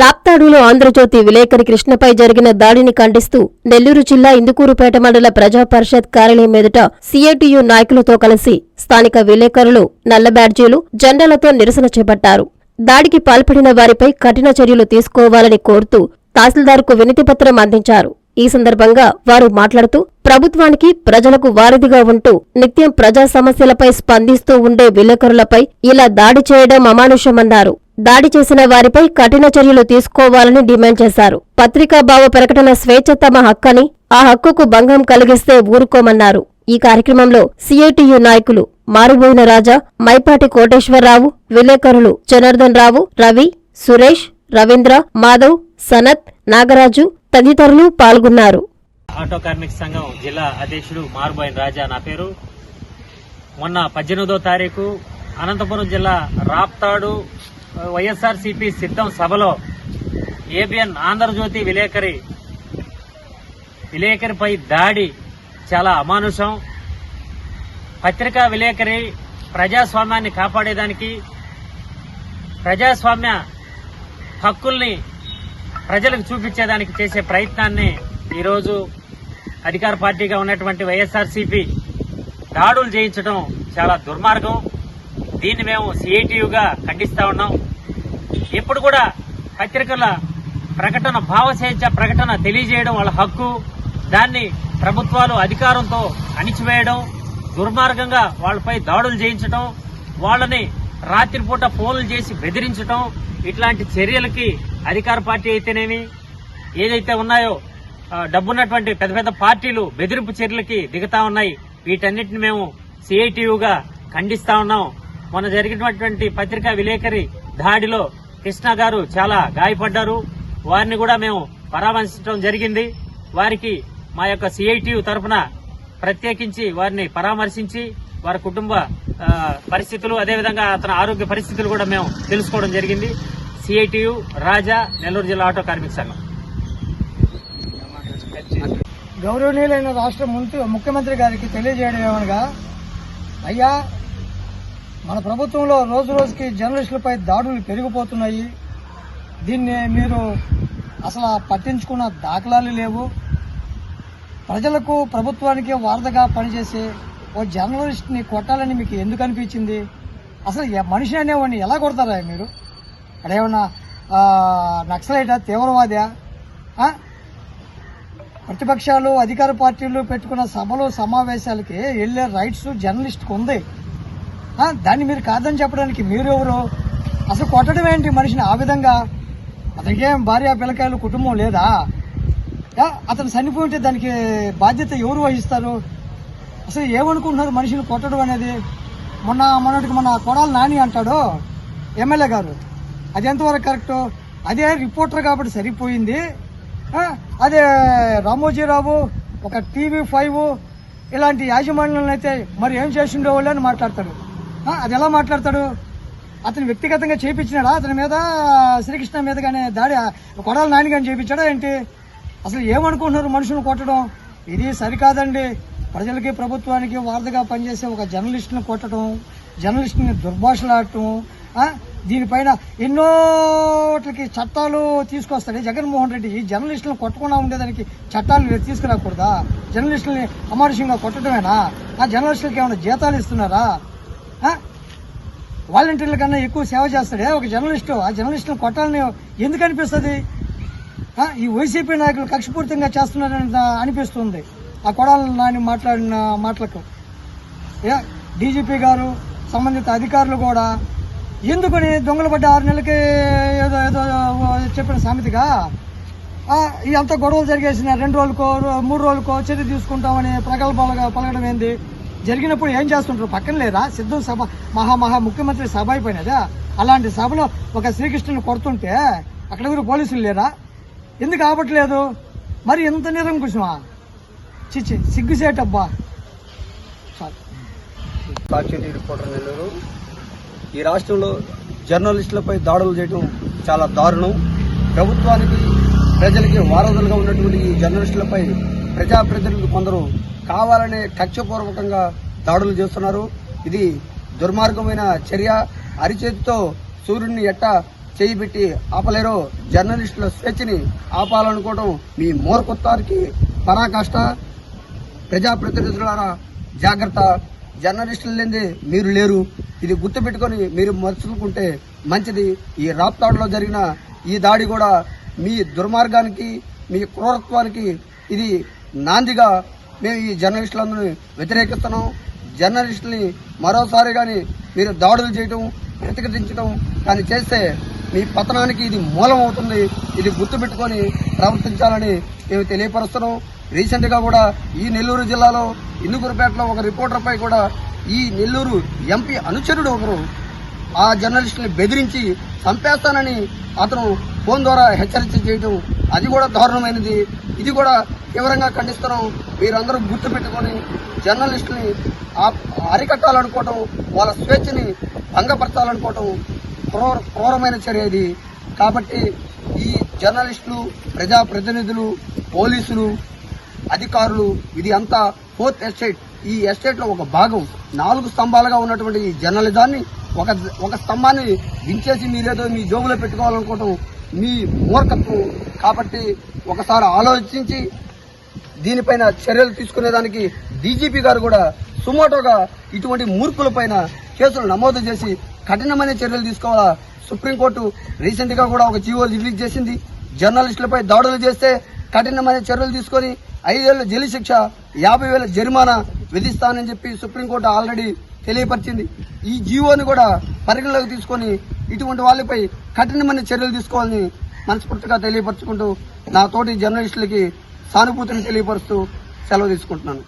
రాప్తాడులో ఆంధ్రజ్యోతి విలేకరి కృష్ణపై జరిగిన దాడిని ఖండిస్తూ నెల్లూరు జిల్లా ఇందుకూరుపేట మండల ప్రజా పరిషత్ కార్యాలయం ఎదుట సీఐటియు నాయకులతో కలిసి స్థానిక విలేకరులు నల్ల బ్యాడ్జీలు జెండాలతో నిరసన చేపట్టారు. దాడికి పాల్పడిన వారిపై కఠిన చర్యలు తీసుకోవాలని కోరుతూ తహసీల్దార్కు వినతిపత్రం అందించారు. ఈ సందర్భంగా వారు మాట్లాడుతూ ప్రభుత్వానికి ప్రజలకు వారధిగా ఉంటూ నిత్యం ప్రజా సమస్యలపై స్పందిస్తూ ఉండే విలేకరులపై ఇలా దాడి చేయడం అమానుషమన్నారు. దాడి చేసిన వారిపై కఠిన చర్యలు తీసుకోవాలని డిమాండ్ చేశారు. పత్రికా భావ ప్రకటన స్వేచ్ఛ తమ హక్కని ఆ హక్కుకు భంగం కలిగిస్తే ఊరుకోమన్నారు. ఈ కార్యక్రమంలో సిఐటియు నాయకులు మారుబోయిన రాజా మైపాటి కోటేశ్వరరావు విలేకరులు జనార్దన్ రావు రవి సురేష్ రవీంద్ర మాధవ్ సనత్ నాగరాజు తదితరులు పాల్గొన్నారు. ఆటో కార్మిక సంఘం జిల్లా అధ్యక్షుడు మారుబోయిన రాజా నా పేరు. మొన్న పద్దెనిమిదో తారీఖు అనంతపురం జిల్లా రాప్తాడు వైఎస్ఆర్ సిపి సిద్ధం సభలో ఏబిఎన్ ఆంధ్రజ్యోతి విలేకరి విలేకరిపై దాడి చాలా అమానుషం. పత్రికా విలేకరి ప్రజాస్వామ్యాన్ని కాపాడేదానికి ప్రజాస్వామ్య హక్కుల్ని ప్రజలకు చూపించేదానికి చేసే ప్రయత్నాన్ని ఈరోజు అధికార పార్టీగా ఉన్నటువంటి వైఎస్ఆర్సీపీ దాడులు చేయించడం చాలా దుర్మార్గం. దీన్ని మేము సిఐటియుగా ఖండిస్తా ఉన్నాం. ఇప్పుడు కూడా పత్రికల ప్రకటన భావస్వేచ్ఛ ప్రకటన తెలియజేయడం వాళ్ళ హక్కు. దాన్ని ప్రభుత్వాలు అధికారంతో అణిచివేయడం దుర్మార్గంగా వాళ్ళపై దాడులు చేయించడం వాళ్ళని రాత్రిపూట ఫోన్లు చేసి బెదిరించడం ఇట్లాంటి చర్యలకి అధికార పార్టీ అయితేనేమి? ఏదైతే ఉన్నాయో డబ్బున్నటువంటి పెద్ద పెద్ద పార్టీలు బెదిరింపు చర్యలకి దిగుతా ఉన్నాయి. వీటన్నిటిని మేము సిఐటియుగా ఖండిస్తా ఉన్నాం. మొన్న జరిగినటువంటి పత్రికా విలేకరి దాడిలో కృష్ణ గారు చాలా గాయపడ్డారు. వారిని కూడా మేము పరామర్శించడం జరిగింది. వారికి మా యొక్క సిఐటియు తరఫున ప్రత్యేకించి వారిని పరామర్శించి వారి కుటుంబ పరిస్థితులు అదేవిధంగా అతని ఆరోగ్య పరిస్థితులు కూడా మేము తెలుసుకోవడం జరిగింది. సిఐటియు రాజా నెల్లూరు జిల్లా ఆటో కార్మిక సంఘం. గౌరవనీయులైన రాష్ట్ర ముందు ముఖ్యమంత్రి గారికి తెలియజేయడం ఏమనగా అయ్యా మన ప్రభుత్వంలో రోజు రోజుకి జర్నలిస్టులపై దాడులు పెరిగిపోతున్నాయి. దీన్ని మీరు అసలు పట్టించుకున్న దాఖలాలు లేవు. ప్రజలకు ప్రభుత్వానికి వారధగా పనిచేసే ఓ జర్నలిస్ట్ని కొట్టాలని మీకు ఎందుకు అనిపించింది? అసలు మనిషి అనేవాడిని ఎలా కొడతారా మీరు? అక్కడ ఏమన్నా నక్సలైటా తీవ్రవాదా? ప్రతిపక్షాలు అధికార పార్టీలు పెట్టుకున్న సభలు సమావేశాలకి వెళ్ళే రైట్స్ జర్నలిస్ట్కి ఉంది. దాన్ని మీరు కాదని చెప్పడానికి మీరెవరు? అసలు కొట్టడం ఏంటి మనిషిని ఆ విధంగా? అతనికేం భార్య పిల్లకాయలు కుటుంబం లేదా? అతను చనిపోతే దానికి బాధ్యత ఎవరు వహిస్తారు? అసలు ఏమనుకుంటున్నారు మనిషిని కొట్టడం అనేది? మొన్న మొన్నటికి మన కొడాలి నాని అంటాడు ఎమ్మెల్యే గారు. అది ఎంతవరకు కరెక్టు? అదే రిపోర్టర్ కాబట్టి సరిపోయింది. అదే రామోజీరావు ఒక టీవీ ఫైవ్ ఇలాంటి యాజమాన్యాలను అయితే మరి ఏం చేసిండో వాళ్ళు అని మాట్లాడతాడు అది ఎలా మాట్లాడతాడు? అతను వ్యక్తిగతంగా చేయించినాడా అతని మీద శ్రీకృష్ణ మీద కానీ దాడి కొడాల నాని కానీ చేయించాడా ఏంటి? అసలు ఏమనుకుంటున్నారు మనుషులు కొట్టడం? ఇది సరికాదండి. ప్రజలకి ప్రభుత్వానికి వారధిగా పనిచేసే ఒక జర్నలిస్ట్ని కొట్టడం జర్నలిస్ట్ని దుర్భాషలాడటం ఆ, దీనిపైన వాటికి చట్టాలు తీసుకొస్తాడు జగన్మోహన్ రెడ్డి ఈ జర్నలిస్టులను కొట్టకుండా ఉండేదానికి చట్టాలు తీసుకురాకూడదా? జర్నలిస్టులని అమానుషంగా కొట్టడమేనా? ఆ జర్నలిస్టులకి ఏమైనా జీతాలు ఇస్తున్నారా? వాలంటీర్ల కన్నా ఎక్కువ సేవ చేస్తాడే ఒక జర్నలిస్టు. ఆ జర్నలిస్టులను కొట్టాలని ఎందుకు అనిపిస్తుంది? ఈ వైసీపీ నాయకులు కక్షపూరితంగా చేస్తున్నారని అనిపిస్తుంది. ఆ కొడాలని నాని మాట్లాడిన మాటలకు. ఏ డీజీపీ గారు సంబంధిత అధికారులు కూడా ఎందుకని దొంగలు పడ్డ ఆరు నెలలకి ఏదో ఏదో చెప్పిన సామెతగా? ఆ, అంత గొడవలు జరిగేసిన రెండు రోజులకో మూడు రోజులకో చర్య తీసుకుంటామని ప్రగల్భాలుగా పలకడం ఏంది? జరిగినప్పుడు ఏం చేస్తుంటారు? పక్కన లేదా సిద్ధం సభ మహా మహా ముఖ్యమంత్రి సభ అయిపోయినదా? అలాంటి సభలో ఒక శ్రీకృష్ణుని కొడుతుంటే అక్కడ ఎవరు పోలీసులు లేరా? ఎందుకు ఆపట్లేదు? మరి ఎంత నిరంకుశమా చిచ్చి సిగ్గుసేటబ్బా సాక్షి రిపోర్టర్ నెల్లూరు ఈ రాష్ట్రంలో జర్నలిస్టులపై దాడులు చేయడం చాలా దారుణం. ప్రభుత్వానికి ప్రజలకి వారధులుగా ఉన్నటువంటి ఈ జర్నలిస్టులపై ప్రజాప్రతినిధులు కొందరు కావాలనే కక్షపూర్వకంగా దాడులు చేస్తున్నారు. ఇది దుర్మార్గమైన చర్య. అరిచేతితో సూర్యుడిని ఎట్ట చేయి పెట్టి ఆపలేరో జర్నలిస్టుల స్వేచ్ఛని ఆపాలనుకోవడం మీ మూర్ఖత్వానికి పరాకాష్ట. ప్రజాప్రతినిధులారా జాగ్రత్త. జర్నలిస్టులు లేని మీరు లేరు. ఇది గుర్తుపెట్టుకొని మీరు మర్చుకుంటే మంచిది. ఈ రాప్తాడులో జరిగిన ఈ దాడి కూడా మీ దుర్మార్గానికి మీ క్రూరత్వానికి ఇది నాందిగా మేము ఈ జర్నలిస్టులందరినీ వ్యతిరేకిస్తున్నాం జర్నలిస్టుల్ని మరోసారి కానీ మీరు దాడులు చేయటం వ్యతిరేకించడం కానీ చేస్తే మీ పతనానికి ఇది మూలం అవుతుంది. ఇది గుర్తుపెట్టుకొని ప్రవర్తించాలని మేము తెలియపరుస్తున్నాం. రీసెంట్గా కూడా ఈ నెల్లూరు జిల్లాలో ఇందుకూరుపేటలో ఒక రిపోర్టర్పై కూడా ఈ నెల్లూరు ఎంపీ అనుచరుడు ఒకరు ఆ జర్నలిస్టుని బెదిరించి చంపేస్తానని అతను ఫోన్ ద్వారా హెచ్చరించ చేయడం అది కూడా దారుణమైనది. ఇది కూడా తీవ్రంగా ఖండిస్తున్నాం. మీరందరూ గుర్తుపెట్టుకొని జర్నలిస్టుని ఆ- అరికట్టాలనుకోవటం వాళ్ళ స్వేచ్ఛని భంగపరచాలనుకోవటం క్రూర క్రూరమైన చర్య ఇది. కాబట్టి ఈ జర్నలిస్టులు ప్రజాప్రతినిధులు పోలీసులు అధికారులు ఇది అంతా ఫోర్త్ ఎస్టేట్. ఈ ఎస్టేట్లో ఒక భాగం. నాలుగు స్తంభాలుగా ఉన్నటువంటి ఈ జర్నలిజాన్ని ఒక ఒక స్తంభాన్ని దించేసి మీరేదో మీ జోబులో పెట్టుకోవాలనుకోవటం మీ మూర్ఖత్వం. కాబట్టి ఒకసారి ఆలోచించి దీనిపైన చర్యలు తీసుకునేదానికి డీజీపీ గారు కూడా సుమోటోగా ఇటువంటి మూర్ఖులపైన కేసులు నమోదు చేసి కఠినమైన చర్యలు తీసుకోవాలా? సుప్రీంకోర్టు రీసెంట్గా కూడా ఒక జీవో రిలీజ్ చేసింది. జర్నలిస్టులపై దాడులు చేస్తే కఠినమైన చర్యలు తీసుకొని ఐదేళ్ళ జైలు శిక్ష యాభై వేల జరిమానా విధిస్తానని చెప్పి సుప్రీంకోర్టు ఆల్రెడీ తెలియపరిచింది. ఈ జీవోని కూడా పరిగణలోకి తీసుకొని ఇటువంటి వాళ్ళపై కఠినమైన చర్యలు తీసుకోవాలని మనస్ఫూర్తిగా తెలియపరచుకుంటూ నా తోటి జర్నలిస్టులకి సానుభూతిని తెలియపరుస్తూ సెలవు తీసుకుంటున్నాను.